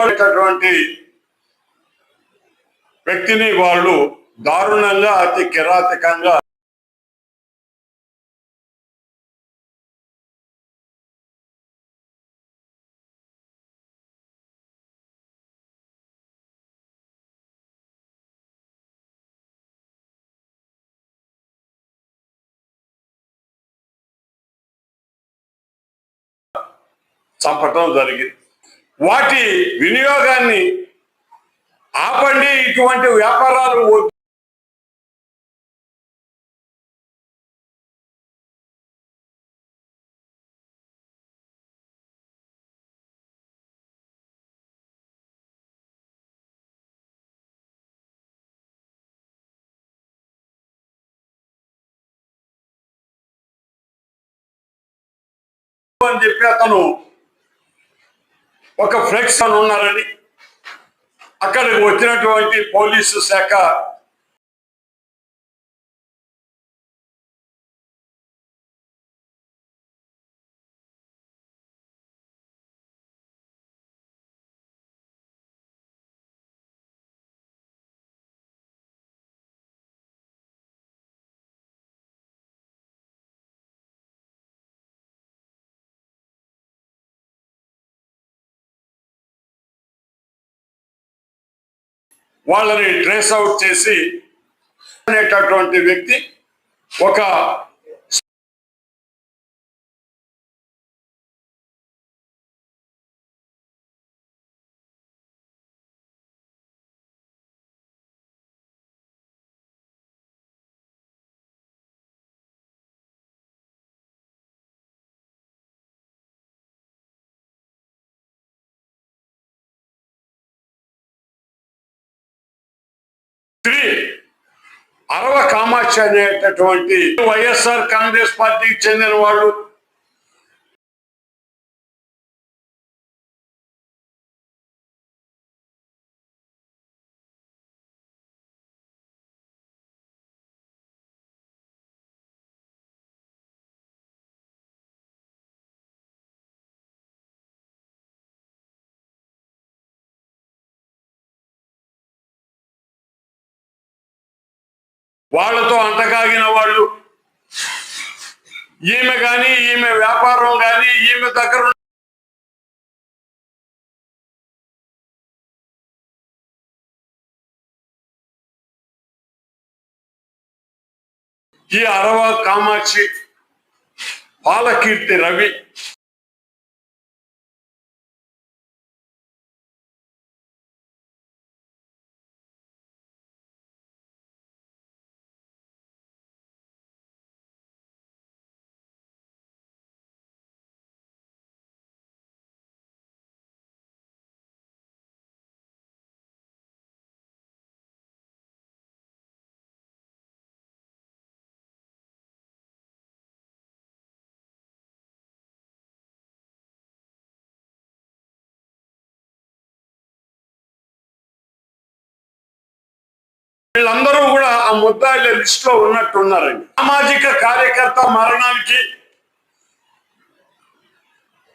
అనేటటువంటి వ్యక్తిని వాళ్ళు దారుణంగా అతి కిరాతకంగా చంపటం జరిగింది. వాటి వినియోగాన్ని ఆపండి ఇటువంటి వ్యాపారాలు అని చెప్పి అతను ఒక ఫ్లెక్స్ అని ఉన్నారని అక్కడికి వచ్చినటువంటి పోలీసు శాఖ వాళ్ళని ట్రేస్ అవుట్ చేసి అనేటటువంటి వ్యక్తి ఒక అరవ కామాక్షి అనేటటువంటి వైఎస్ఆర్ కాంగ్రెస్ పార్టీకి చెందిన వాళ్ళు వాళ్ళతో అంటకాగిన వాళ్ళు. ఈమె కానీ ఈమె వ్యాపారం కానీ ఈమె దగ్గర ఈ అరవ కామాక్షి పాలకీర్తి రవి వీళ్ళందరూ కూడా ఆ ముద్దాయిల లిస్ట్లో ఉన్నట్టున్నారండి. సామాజిక కార్యకర్త మరణానికి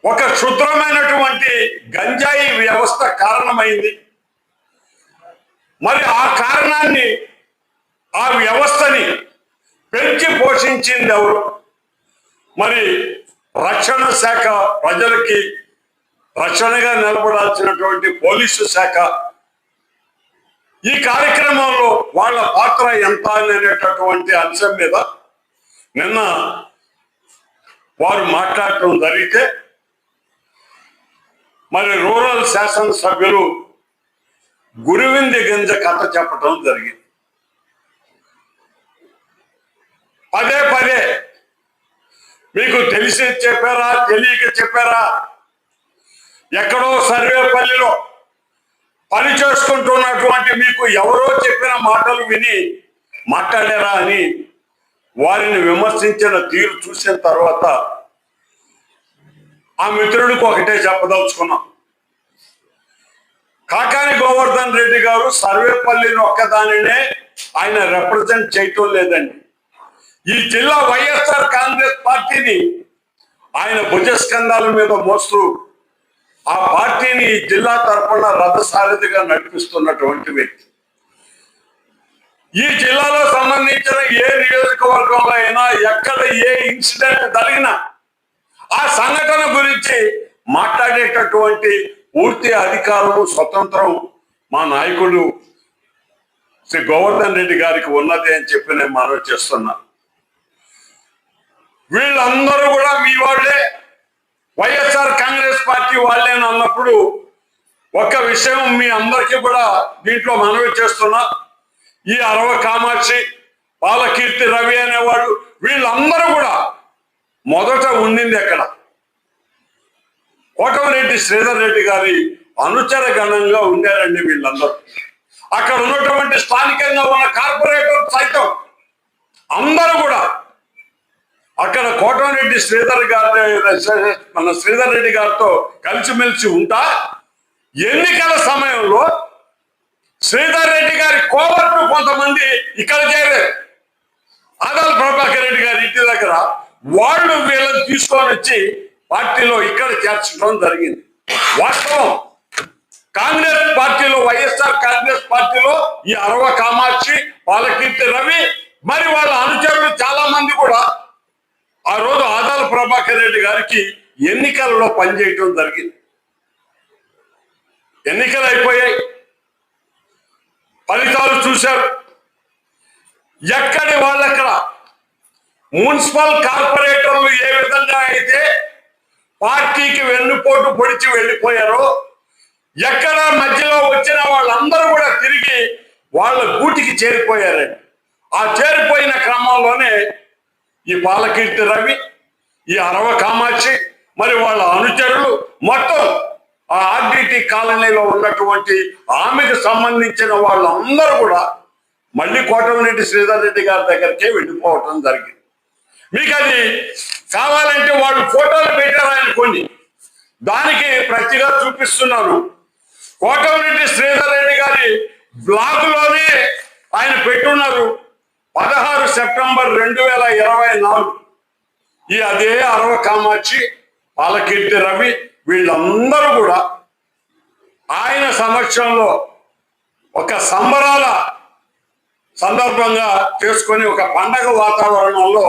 ఒక క్షుద్రమైనటువంటి గంజాయి వ్యవస్థ కారణమైంది. మరి ఆ కారణాన్ని ఆ వ్యవస్థని పెంచి పోషించింది ఎవరు? మరి రక్షణ శాఖ ప్రజలకి రక్షణగా నిలబడాల్సినటువంటి పోలీసు శాఖ ఈ కార్యక్రమంలో వాళ్ళ పాత్ర ఎంత అనేటటువంటి అంశం మీద నిన్న వారు మాట్లాడటం జరిగితే మరి రూరల్ శాసనసభ్యులు గురువింది గింజ కథ చెప్పటం జరిగింది. పదే పదే మీకు తెలిసి చెప్పారా తెలియక చెప్పారా? ఎక్కడో సర్వేపల్లిలో పని చేసుకుంటున్నటువంటి మీకు ఎవరో చెప్పిన మాటలు విని మాట్లాడారా అని వారిని విమర్శించిన తీరు చూసిన తర్వాత ఆ మిత్రుడికి ఒకటే చెప్పదలుచుకున్నాం. కాకాని గోవర్ధన్ రెడ్డి గారు సర్వేపల్లిని ఒక్కదానినే ఆయన రిప్రజెంట్ చేయటం లేదండి. ఈ జిల్లా వైఎస్ఆర్ కాంగ్రెస్ పార్టీని ఆయన భుజస్కంధాల మీద మోస్తూ ఆ పార్టీని ఈ జిల్లా తరఫున రథసారథిగా నడిపిస్తున్నటువంటి వ్యక్తి. ఈ జిల్లాలో సంబంధించిన ఏ నియోజకవర్గంలో అయినా ఎక్కడ ఏ ఇన్సిడెంట్ జరిగినా ఆ సంఘటన గురించి మాట్లాడేటటువంటి పూర్తి అధికారము స్వతంత్రం మా నాయకుడు శ్రీ గోవర్ధన్ రెడ్డి గారికి ఉన్నది అని చెప్పి నేను మనవి చేస్తున్నా. వీళ్ళందరూ కూడా మీ వాళ్ళే. వైఎస్ఆర్ కాంగ్రెస్ పార్టీ వాళ్ళే అన్నప్పుడు ఒక విషయం మీ అందరికీ కూడా దీంట్లో మనవి చేస్తున్నా. ఈ అరవ కామాక్షి బాలకీర్తి రవి అనేవాడు వీళ్ళందరూ కూడా మొదట ఉండింది ఎక్కడ? కోటమిరెడ్డి శ్రీధర్ రెడ్డి గారి అనుచర గణంగా ఉండారండి వీళ్ళందరూ. అక్కడ ఉన్నటువంటి స్థానికంగా ఉన్న కార్పొరేటర్ సైతం అందరూ కూడా అక్కడ కోటమిరెడ్డి శ్రీధర్ గారి మన శ్రీధర్ రెడ్డి గారితో కలిసిమెలిసి ఉంటా. ఎన్నికల సమయంలో శ్రీధర్ రెడ్డి గారి కోవర్ను కొంతమంది ఇక్కడ చేరారు. ఆదాల ప్రభాకర్ రెడ్డి గారి ఇంటి దగ్గర వాళ్ళు వీళ్ళని తీసుకొని వచ్చి పార్టీలో ఇక్కడ చేర్చడం జరిగింది. వాస్తవం. కాంగ్రెస్ పార్టీలో వైఎస్ఆర్ కాంగ్రెస్ పార్టీలో ఈ అరవ కామాక్షి పాలకీర్తి రవి మరి వాళ్ళ అనుచరులు చాలా మంది కూడా ఆ రోజు ఆదాల ప్రభాకర్ రెడ్డి గారికి ఎన్నికలలో పనిచేయటం జరిగింది. ఎన్నికలు అయిపోయాయి. ఫలితాలు చూశారు. ఎక్కడి వాళ్ళక్కడ మున్సిపల్ కార్పొరేటర్లు ఏ విధంగా అయితే పార్టీకి వెన్నుపోటు పొడిచి వెళ్ళిపోయారో ఎక్కడ మధ్యలో వచ్చిన వాళ్ళందరూ కూడా తిరిగి వాళ్ళ గూటికి చేరిపోయారండి. ఆ చేరిపోయిన క్రమంలోనే ఈ బాలకీర్తి రవి ఈ అరవ కామాక్షి మరి వాళ్ళ అనుచరులు మొత్తం ఆ ఆర్డిటి కాలనీలో ఉన్నటువంటి ఆమెకు సంబంధించిన వాళ్ళందరూ కూడా మళ్ళీ కోటమిరెడ్డి శ్రీధర్ రెడ్డి గారి దగ్గరికే వెళ్ళిపోవటం జరిగింది. మీకు అది కావాలంటే వాళ్ళు ఫోటోలు పెట్టారు ఆయన కొన్ని దానికి ప్రతిగా చూపిస్తున్నాను. కోటమిరెడ్డి శ్రీధర్ రెడ్డి గారి బ్లాగ్లోనే ఆయన పెట్టున్నారు. పదహారు సెప్టెంబర్ రెండు వేల ఇరవై నాలుగు. ఈ అదే అరవ కామాక్షి పాలకీర్తి రవి వీళ్ళందరూ కూడా ఆయన సమక్షంలో ఒక సంబరాల సందర్భంగా చేసుకొని ఒక పండగ వాతావరణంలో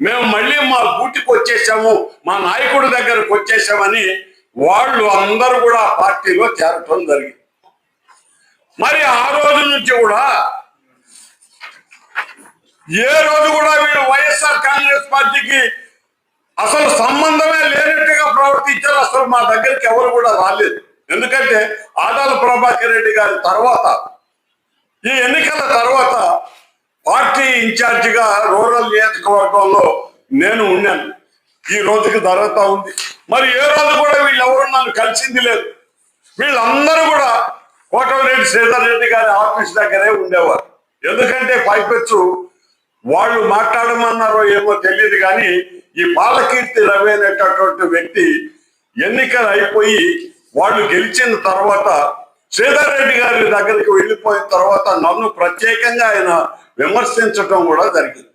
మేము మళ్ళీ మా గూటికి వచ్చేసాము మా నాయకుడి దగ్గరకు వచ్చేసామని వాళ్ళు అందరూ కూడా పార్టీలో చేరటం జరిగింది. మరి ఆ రోజు నుంచి కూడా ఏ రోజు కూడా వీళ్ళు వైఎస్ఆర్ కాంగ్రెస్ పార్టీకి అసలు సంబంధమే లేనట్టుగా ప్రవర్తించారు. అసలు మా దగ్గరికి ఎవరు కూడా రాలేదు. ఎందుకంటే ఆదాల ప్రభాకర్ రెడ్డి గారి తర్వాత ఈ ఎన్నికల తర్వాత పార్టీ ఇన్ఛార్జిగా రూరల్ నియోజకవర్గంలో నేను ఉన్నాను. ఈ రోజుకి జరుగుతా ఉంది. మరి ఏ రోజు కూడా వీళ్ళెవరు నన్ను కలిసింది లేదు. వీళ్ళందరూ కూడా కోటమిరెడ్డి శ్రీధర్ రెడ్డి గారి ఆఫీస్ దగ్గరే ఉండేవారు. ఎందుకంటే పైపెచ్చు వాళ్ళు మాట్లాడమన్నారో ఏమో తెలియదు కానీ ఈ బాలకీర్తి రవి అనేటటువంటి వ్యక్తి ఎన్నికలు అయిపోయి వాళ్ళు గెలిచిన తర్వాత శ్రీధర్ రెడ్డి గారి దగ్గరికి వెళ్ళిపోయిన తర్వాత నన్ను ప్రత్యేకంగా ఆయన విమర్శించటం కూడా జరిగింది.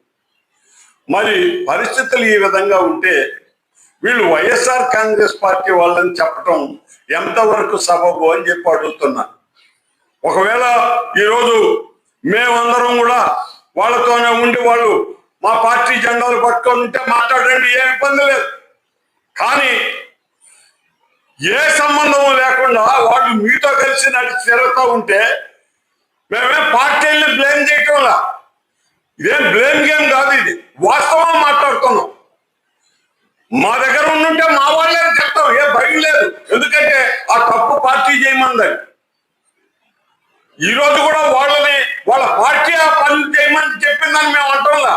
మరి పరిస్థితులు ఈ విధంగా ఉంటే వీళ్ళు వైఎస్ఆర్ కాంగ్రెస్ పార్టీ వాళ్ళని చెప్పటం ఎంతవరకు సబబు అని చెప్పి అడుగుతున్నా. ఒకవేళ ఈరోజు మేమందరం కూడా వాళ్ళతోనే ఉండి వాళ్ళు మా పార్టీ జెండాలు పట్టుకొని ఉంటే మాట్లాడండి ఏ ఇబ్బంది లేదు. కానీ ఏ సంబంధం లేకుండా వాళ్ళు మీతో కలిసి నడిచి తిరుగుతూ ఉంటే మేమే పార్టీల్ని బ్లేమ్ చేయటంలా? ఇదేం బ్లేమ్ గేమ్ కాదు ఇది. వాస్తవం మాట్లాడుతున్నాం. మా దగ్గర ఉండుంటే మా వాళ్ళే చెప్తాం ఏ భయం లేదు. ఎందుకంటే ఆ తప్పు పార్టీ చేయమందని. ఈరోజు కూడా వాళ్ళని వాళ్ళ పార్టీ ఆ పనులు చేయమని చెప్పిందని మేము అంటున్నా.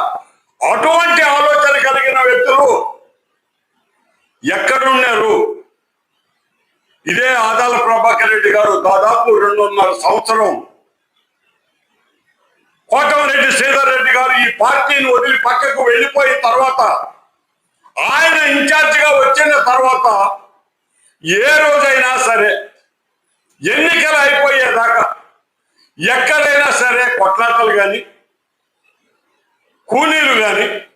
అటువంటి ఆలోచన కలిగిన వ్యక్తులు ఎక్కడున్నారు? ఇదే ఆదాల ప్రభాకర్ రెడ్డి గారు దాదాపు రెండున్నర సంవత్సరం కోటమిరెడ్డి శ్రీధర్ రెడ్డి గారు ఈ పార్టీని వదిలి పక్కకు వెళ్ళిపోయిన తర్వాత ఆయన ఇన్ఛార్జిగా వచ్చిన తర్వాత ఏ రోజైనా సరే ఎన్నికలు అయిపోయేదాకా ఎక్కడైనా సరే కొట్లాటలు కానీ కూలీలు కానీ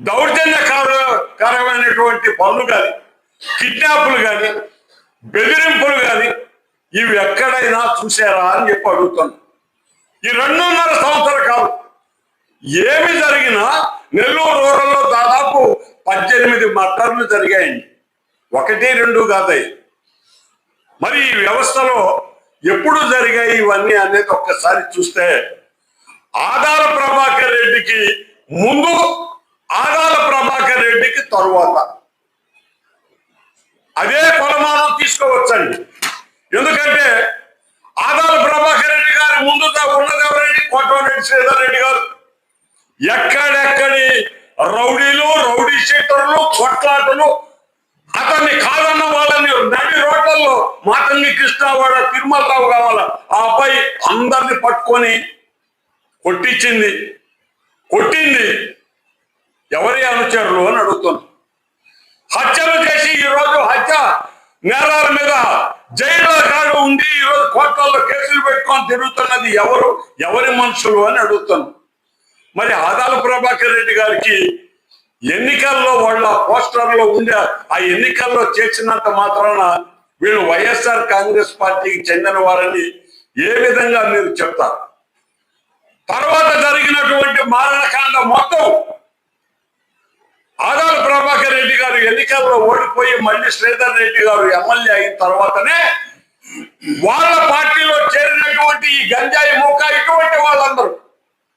దౌర్జన్యకరమైనటువంటి పనులు కానీ కిడ్నాపులు కానీ బెదిరింపులు కానీ ఇవి ఎక్కడైనా చూసారా అని చెప్పి అడుగుతాను. ఈ రెండున్నర సంవత్సర కాలం ఏమి జరిగినా నెల్లూరు రూరల్లో దాదాపు పద్దెనిమిది మర్డర్లు జరిగాయండి. ఒకటి రెండు కాదయ్యి. మరి ఈ వ్యవస్థలో ఎప్పుడు జరిగాయి ఇవన్నీ అనేది ఒక్కసారి చూస్తే ఆదాల ప్రభాకర్ రెడ్డికి ముందు ఆదాల ప్రభాకర్ రెడ్డికి తరువాత. అదే కొలమానం తీసుకోవచ్చండి. ఎందుకంటే ఆదాల ప్రభాకర్ రెడ్డి గారి ముందుగా ఉన్నది కోటమరెడ్డి శ్రీధర్ రెడ్డి గారు. ఎక్కడెక్కడి రౌడీలు రౌడీ షీటర్లు కొట్లాటలు అతన్ని కాదన్న వాళ్ళని నడి రోడ్లలో మాటల్ని కృష్ణవాడ తిరుమలరావు కావాల? ఆ అబ్బాయి అందరిని పట్టుకొని కొట్టించింది. కొట్టింది. ఎవరి అనుచరులు అని అడుగుతున్నాను హత్యలు చేసి ఈ రోజు హత్య నేరాల మీద జైల్లో కాడు ఉండి ఈ రోజు కోర్టుల్లో కేసులు పెట్టుకొని తిరుగుతున్నది ఎవరు? ఎవరి మనుషులు అని అడుగుతాను మరి ఆదాల ప్రభాకర్ రెడ్డి గారికి ఎన్నికల్లో వాళ్ళ పోస్టర్లో ఉండే ఆ ఎన్నికల్లో చేర్చినంత మాత్రాన వీళ్ళు వైఎస్ఆర్ కాంగ్రెస్ పార్టీకి చెందిన వారని ఏ విధంగా మీరు చెప్తారు? తర్వాత జరిగినటువంటి మారణకాండ మొత్తం ఆదాల ప్రభాకర్ రెడ్డి గారు ఎన్నికల్లో ఓడిపోయి మళ్ళీ శ్రీధర్ రెడ్డి గారు ఎమ్మెల్యే అయిన తర్వాతనే వాళ్ళ పార్టీలో చేరినటువంటి ఈ గంజాయి మూక ఇటువంటి వాళ్ళందరూ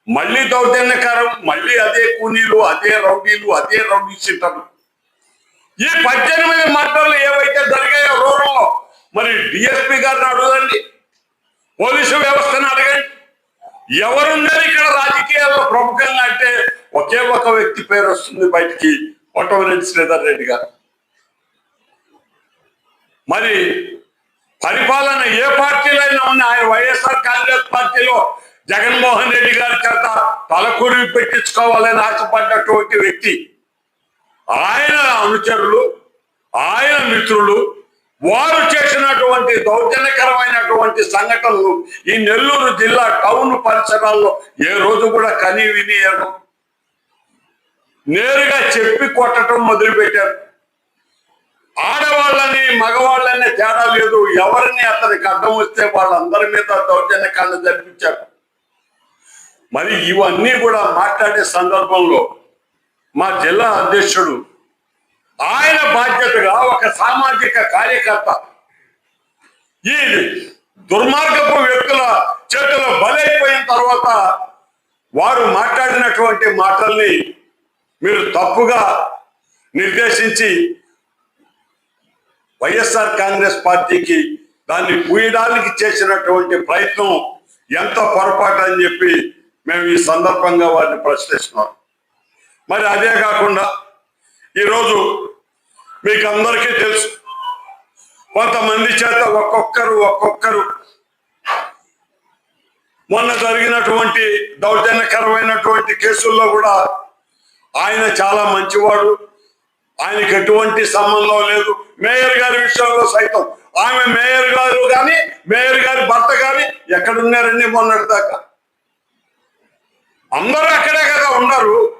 మళ్ళీ దౌర్జన్యకారం మళ్ళీ అదే కూనీలు అదే రౌడీలు అదే రౌడీ సీటర్లు ఈ పద్దెనిమిది మట్టలు ఏవైతే జరిగాయో రూరంలో మరి డిఎస్పి గారిని అడగండి పోలీసు వ్యవస్థను అడగండి. ఎవరున్నారు ఇక్కడ రాజకీయాల్లో ప్రముఖంగా అంటే ఒకే ఒక వ్యక్తి పేరు వస్తుంది బయటికి కోటమిరెడ్డి శ్రీధర్ రెడ్డి గారు. మరి పరిపాలన ఏ పార్టీలో అయినా ఉన్న ఆయన వైఎస్ఆర్ కాంగ్రెస్ పార్టీలో జగన్మోహన్ రెడ్డి గారి చేత తలకూరి పెట్టించుకోవాలని ఆశపడ్డటువంటి వ్యక్తి. ఆయన అనుచరులు ఆయన మిత్రులు వారు చేసినటువంటి దౌర్జన్యకరమైనటువంటి సంఘటనలు ఈ నెల్లూరు జిల్లా టౌన్ పరిసరాల్లో ఏ రోజు కూడా కని వినియడం నేరుగా చెప్పి కొట్టడం మొదలుపెట్టారు. ఆడవాళ్ళని మగవాళ్ళని తేడా లేదు. ఎవరిని అతనికి అడ్డం వస్తే వాళ్ళందరి మీద దౌర్జన్యకాండ జరిపించారు. మరి ఇవన్నీ కూడా మాట్లాడే సందర్భంలో మా జిల్లా అధ్యక్షుడు ఆయన బాధ్యతగా ఒక సామాజిక కార్యకర్త ఈ దుర్మార్గపు వ్యక్తుల చేతులు బలైపోయిన తర్వాత వారు మాట్లాడినటువంటి మాటల్ని మీరు తప్పుగా నిర్దేశించి వైఎస్ఆర్ కాంగ్రెస్ పార్టీకి దాన్ని పూయడానికి చేసినటువంటి ప్రయత్నం ఎంత పొరపాటు అని చెప్పి మేము ఈ సందర్భంగా వారిని ప్రశ్నిస్తున్నాం. మరి అదే కాకుండా ఈరోజు మీకు అందరికీ తెలుసు కొంతమంది చేత ఒక్కొక్కరు ఒక్కొక్కరు మొన్న జరిగినటువంటి దౌర్జన్యకరమైనటువంటి కేసుల్లో కూడా ఆయన చాలా మంచివాడు ఆయనకి ఎటువంటి సంబంధం లేదు. మేయర్ గారి విషయంలో సైతం ఆమె మేయర్ గారు కానీ మేయర్ గారి భర్త కానీ ఎక్కడున్నారండి మొన్నటిదాకా అందరూ అక్కడే కదా ఉన్నారు.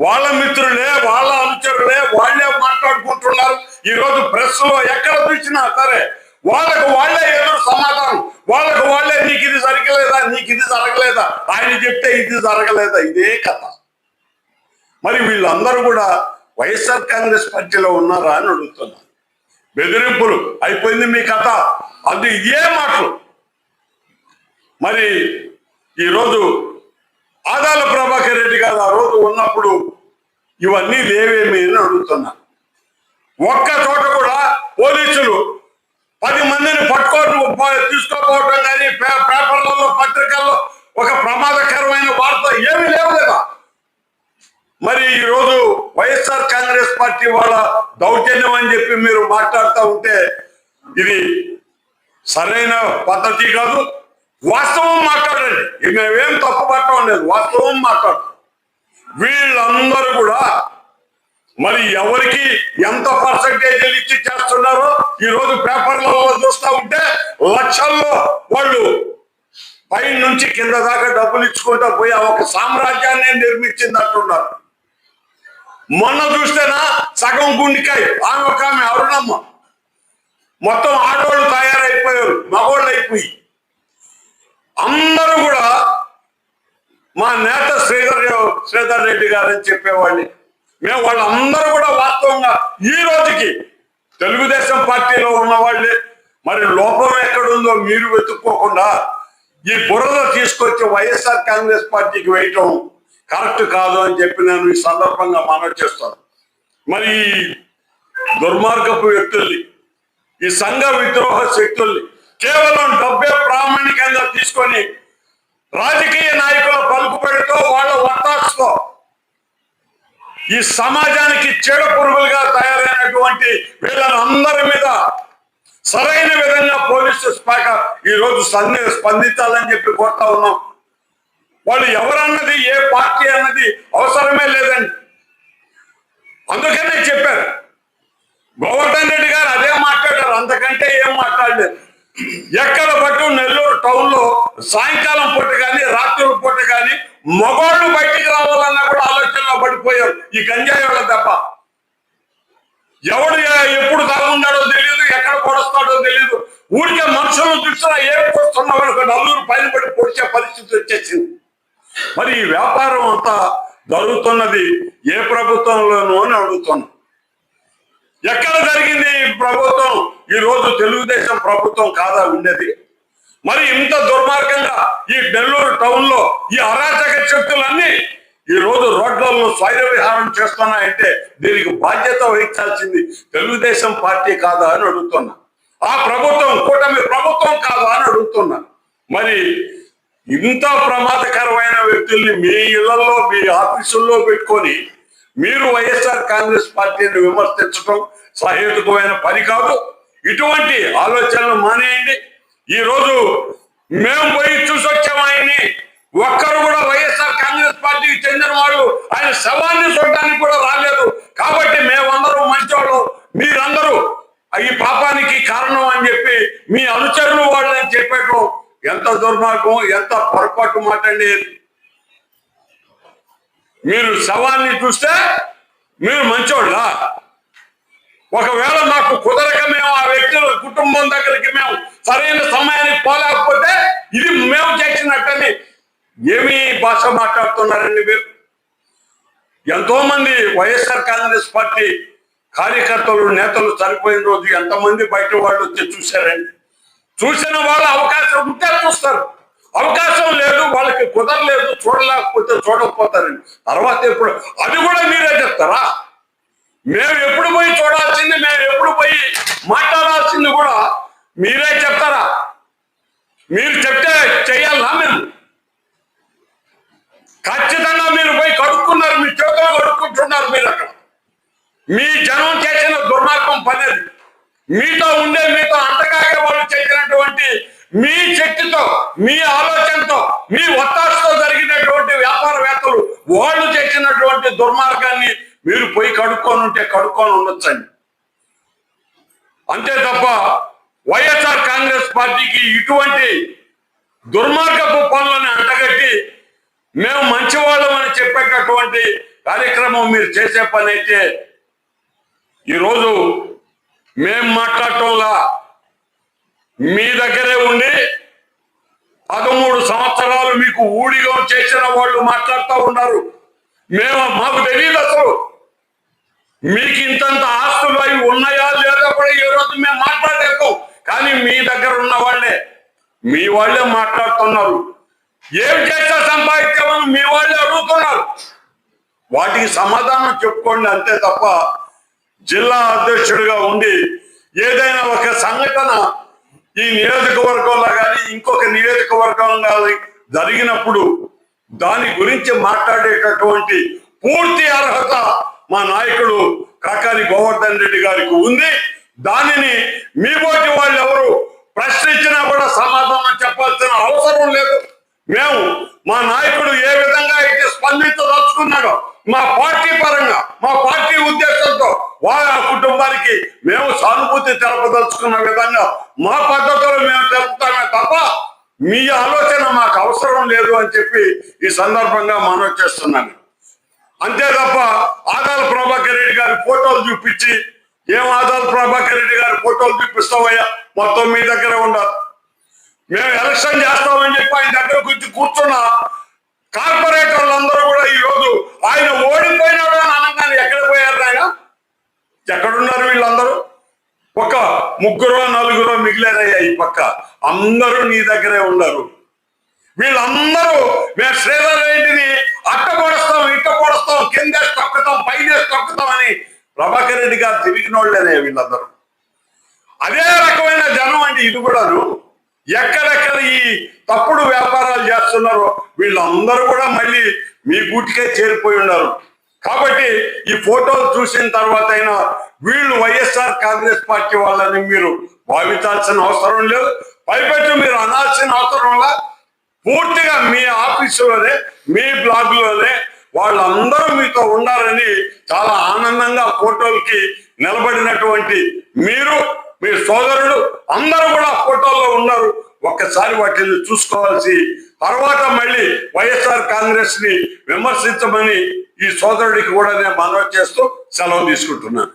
వాళ్ళ మిత్రులే వాళ్ళ అనుచరులే వాళ్ళే మాట్లాడుకుంటున్నారు. ఈరోజు ప్రెస్లో ప్రెస్లో ఎక్కడ చూసినా సరే వాళ్ళకు వాళ్ళే ఎదురు సమాధానం. వాళ్ళకు వాళ్ళే నీకు ఇది జరగలేదా నీకు ఇది జరగలేదా? ఆయన చెప్తే ఇది జరగలేదా? ఇదే కథ. మరి వీళ్ళందరూ కూడా వైఎస్ఆర్ కాంగ్రెస్ పార్టీలో ఉన్నారా అని అడుగుతున్నారు బెదిరింపులు. అయిపోయింది మీ కథ. అది ఇదే మాటలు? మరి ఈరోజు ఆదాల ప్రభాకర్ రెడ్డి గారు ఆ రోజు ఉన్నప్పుడు ఇవన్నీ లేవేమి అని అడుగుతున్నా. ఒక్క చోట కూడా పోలీసులు పది మందిని పట్టుకోవడం తీసుకోపోవటం కానీ పే- పేపర్లలో పత్రికల్లో ఒక ప్రమాదకరమైన వార్త ఏమీ లేవు కదా మరి ఈ రోజు వైఎస్ఆర్ కాంగ్రెస్ పార్టీ వాళ్ళ దౌర్జన్యం అని చెప్పి మీరు మాట్లాడుతూ ఉంటే ఇది సరైన పద్ధతి కాదు. వాస్తవం మాట్లాడండి. మేమేం తప్పు పట్టడం లేదు. వాస్తవం మాట్లాడు. వీళ్ళందరూ కూడా మరి ఎవరికి ఎంత పర్సంటేజ్ ఇచ్చి చేస్తున్నారో ఈరోజు పేపర్లో పేపర్లలో చూస్తూ ఉంటే లక్షల్లో వాళ్ళు పై నుంచి కింద దాకా డబ్బులు ఇచ్చుకుంటా పోయి ఆ ఒక సామ్రాజ్యాన్ని నిర్మించిందంటున్నారు. మొన్న చూస్తేనా సగం గుండికాయ. ఆమె ఒక ఆమె అరుణమ్మ. మొత్తం ఆడవాళ్ళు తయారైపోయారు. మగవాళ్ళు అయిపోయి. అందరూ కూడా మా నేత శ్రీధర్ శ్రీధర్ రెడ్డి గారని అని చెప్పేవాళ్ళని మేము వాళ్ళందరూ కూడా వాస్తవంగా ఈ రోజుకి తెలుగుదేశం పార్టీలో ఉన్న వాళ్ళే మరి లోపం ఎక్కడుందో మీరు వెతుక్కోకుండా ఈ బురద తీసుకొచ్చి వైఎస్ఆర్ కాంగ్రెస్ పార్టీకి వేయటం కరెక్ట్ కాదు అని చెప్పి నేను ఈ సందర్భంగా మనవి చేస్తాను. మరి దుర్మార్గపు వ్యక్తుల్ని ఈ సంఘ విద్రోహ శక్తుల్ని కేవలం డబ్బే ప్రామాణికంగా తీసుకొని రాజకీయ నాయకుల పలుకుబడితో వాళ్ళ వత్తాసుతో ఈ సమాజానికి చెడు పురుగులుగా తయారైనటువంటి వీళ్ళందరి మీద సరైన విధంగా పోలీసు శాఖ ఈరోజు రోజు సందే స్పందించాలని చెప్పి కోరుతా ఉన్నాం. వాళ్ళు ఎవరన్నది ఏ పార్టీ అన్నది అవసరమే లేదండి అందుకనే చెప్పారు. గోవర్ధన్ రెడ్డి గారు అదే మాట్లాడారు అంతకంటే ఏం మాట్లాడలేదు. ఎక్కడ పట్టు నెల్లూరు టౌన్లో సాయంకాలం పూట కానీ రాత్రుల పూట కానీ మగవాళ్ళు బయటికి రావాలన్నా కూడా ఆలోచనలో పడిపోయారు ఈ గంజాయి వాళ్ళ దెబ్బ ఎవడు ఎప్పుడు తాగున్నాడో తెలియదు ఎక్కడ పొడుస్తాడో తెలియదు ఊరికే మనుషులు చూసినా ఏం పొడుస్తున్న వాళ్ళకి నల్లూరు పైన పడి పొడిచే పరిస్థితి వచ్చేసింది. మరి ఈ వ్యాపారం అంతా జరుగుతున్నది ఏ ప్రభుత్వంలోనూ అని అడుగుతున్నాం ఎక్కడ జరిగింది ఈ ప్రభుత్వం? ఈ రోజు తెలుగుదేశం ప్రభుత్వం కాదా ఉండేది మరి ఇంత దుర్మార్గంగా ఈ నెల్లూరు టౌన్లో ఈ అరాచక శక్తులన్నీ ఈ రోజు రోడ్లలో స్వైర విహారం చేస్తున్నాయంటే దీనికి బాధ్యత వహించాల్సింది తెలుగుదేశం పార్టీ కాదా అని అడుగుతున్నా. ఆ ప్రభుత్వం కూటమి ప్రభుత్వం కాదా అని అడుగుతున్నా. మరి ఇంత ప్రమాదకరమైన వ్యక్తుల్ని మీ ఇళ్ళలో మీ ఆఫీసుల్లో పెట్టుకొని మీరు వైఎస్ఆర్ కాంగ్రెస్ పార్టీని విమర్శించడం సహేతుకమైన పని కాదు. ఇటువంటి ఆలోచనలు మానేయండి. ఈరోజు మేము పోయి చూసొచ్చాము ఆయన్ని. ఒక్కరు కూడా వైఎస్ఆర్ కాంగ్రెస్ పార్టీకి చెందిన వాళ్ళు ఆయన శవాన్ని చూడడానికి కూడా రాలేదు. కాబట్టి మేమందరూ మంచోళ్ళు. మీరందరూ ఈ పాపానికి కారణం అని చెప్పి మీ అనుచరులు వాళ్ళని చెప్పేటం ఎంత దుర్మార్గం ఎంత పొరపాటు మాట అండి మీరు శవాన్ని చూస్తే మీరు మంచోళ్ళ? ఒకవేళ మాకు కుదరక మేము ఆ వ్యక్తుల కుటుంబం దగ్గరికి మేము సరైన సమయానికి పోలేకపోతే ఇది మేము చేసినట్టని ఏమి భాష మాట్లాడుతున్నారండి మీరు? ఎంతో మంది వైఎస్ఆర్ కాంగ్రెస్ పార్టీ కార్యకర్తలు నేతలు చనిపోయిన రోజు ఎంతమంది బయట వాళ్ళు వచ్చి చూశారండి? చూసిన వాళ్ళు అవకాశం ఉంటే చూస్తారు. అవకాశం లేదు వాళ్ళకి కుదరలేదు చూడలేకపోతే చూడకపోతారండి. తర్వాత ఎప్పుడు అది కూడా మీరే చెప్తారా? మేము ఎప్పుడు పోయి చూడాల్సింది మేము ఎప్పుడు పోయి మాట్లాడాల్సింది కూడా మీరే చెప్తారా? మీరు చెప్తే చెయ్యాలా మీరు? ఖచ్చితంగా మీరు పోయి కడుక్కున్నారు మీ చేతిలో కడుక్కుంటున్నారు మీరు అక్కడ. మీ జనం చేసిన దుర్మార్గం పనేది. మీతో ఉండే మీతో అంతకాక వాళ్ళు చేసినటువంటి మీ శక్తితో మీ ఆలోచనతో మీ ఒత్తాసుతో జరిగినటువంటి వ్యాపారవేత్తలు వాళ్ళు చేసినటువంటి దుర్మార్గాన్ని మీరు పోయి కడుక్కొని ఉంటే కడుక్కొని ఉండొచ్చండి. అంతే తప్ప వైఎస్ఆర్ కాంగ్రెస్ పార్టీకి ఇటువంటి దుర్మార్గపు పనులను అంటగట్టి మేము మంచివాళ్ళం అని చెప్పేటటువంటి కార్యక్రమం మీరు చేసే పని అయితే ఈరోజు మేము మాట్లాడటంలా మీ దగ్గరే ఉండి పదమూడు సంవత్సరాలు మీకు ఊడిగా చేసిన వాళ్ళు మాట్లాడుతూ ఉన్నారు. మేము మాకు తెలియదు అసలు. మీకు ఇంతంత ఆస్తులు అవి ఉన్నాయా లేదా కూడా ఈ రోజు మేము మాట్లాడలేదు. కానీ మీ దగ్గర ఉన్న వాళ్ళే మీ వాళ్ళే మాట్లాడుతున్నారు. ఏం చేస్తే సంపాదించామని మీ వాళ్ళే అడుగుతున్నారు. వాటికి సమాధానం చెప్పుకోండి అంతే తప్ప జిల్లా అధ్యక్షుడిగా ఉండి ఏదైనా ఒక సంఘటన ఈ నియోజకవర్గంలో కానీ ఇంకొక నియోజకవర్గం కానీ జరిగినప్పుడు దాని గురించి మాట్లాడేటటువంటి పూర్తి అర్హత మా నాయకుడు కాకాని గోవర్ధన్ రెడ్డి గారికి ఉంది. దానిని మీ పోటీ వాళ్ళు ఎవరు ప్రశ్నించినా కూడా సమాధానం చెప్పాల్సిన అవసరం లేదు. మేము మా నాయకుడు ఏ విధంగా అయితే స్పందించదలుచుకున్నాడో మా పార్టీ పరంగా మా పార్టీ ఉద్దేశంతో వాళ్ళ కుటుంబానికి మేము సానుభూతి తెలపదలుచుకున్న విధంగా మా పద్ధతిలో మేము తెలుపుతామే తప్ప మీ ఆలోచన మాకు అవసరం లేదు అని చెప్పి ఈ సందర్భంగా మనవి చేస్తున్నాను. అంతే తప్ప ఆదాల ప్రభాకర్ రెడ్డి గారి ఫోటోలు చూపించి ఏం ఆదాల ప్రభాకర్ రెడ్డి గారి ఫోటోలు చూపిస్తామయ్యా మొత్తం మీ దగ్గర ఉండాలి. మేము ఎలక్షన్ చేస్తామని చెప్పి ఆయన దగ్గర కూర్చు కూర్చున్న కార్పొరేటర్లు అందరూ కూడా ఈ రోజు ఆయన ఓడిపోయినాడు అని అనగానే ఎక్కడ పోయారు ఆయన ఎక్కడున్నారు వీళ్ళందరూ? ఒక ముగ్గురు నలుగురు మిగిలారయ్యా ఈ పక్క. అందరూ నీ దగ్గరే ఉన్నారు. వీళ్ళందరూ మేము శ్రీధర్ రెడ్డిని అట్ట పొడుస్తాం ఇట్ట పొడుస్తాం కింద తొక్కుతాం పైన తొక్కుతాం అని ప్రభాకర్ రెడ్డి గారు తిరిగిన వాళ్ళనే వీళ్ళందరూ. అదే రకమైన జనం అంటే ఇది కూడాను. ఎక్కడెక్కడ ఈ తప్పుడు వ్యాపారాలు చేస్తున్నారో వీళ్ళందరూ కూడా మళ్ళీ మీ గూటికే చేరిపోయి ఉన్నారు. కాబట్టి ఈ ఫోటోలు చూసిన తర్వాత అయినా వీళ్ళు వైఎస్ఆర్ కాంగ్రెస్ పార్టీ వాళ్ళని మీరు భావించాల్సిన అవసరం లేదు. పైపెట్టు మీరు అనాల్సిన అవసరం లేదు పూర్తిగా మీ ఆఫీసులోనే మీ బ్లాగ్లోనే వాళ్ళందరూ మీతో ఉండాలని చాలా ఆనందంగా ఫోటోలకి నిలబడినటువంటి మీరు మీ సోదరుడు అందరూ కూడా ఫోటోల్లో ఉన్నారు ఒక్కసారి వాటిని చూసుకోవాల్సి తర్వాత మళ్ళీ వైఎస్ఆర్ కాంగ్రెస్ని విమర్శించమని ఈ సోదరుడికి కూడా నేను మనవి చేస్తూ సెలవు తీసుకుంటున్నాను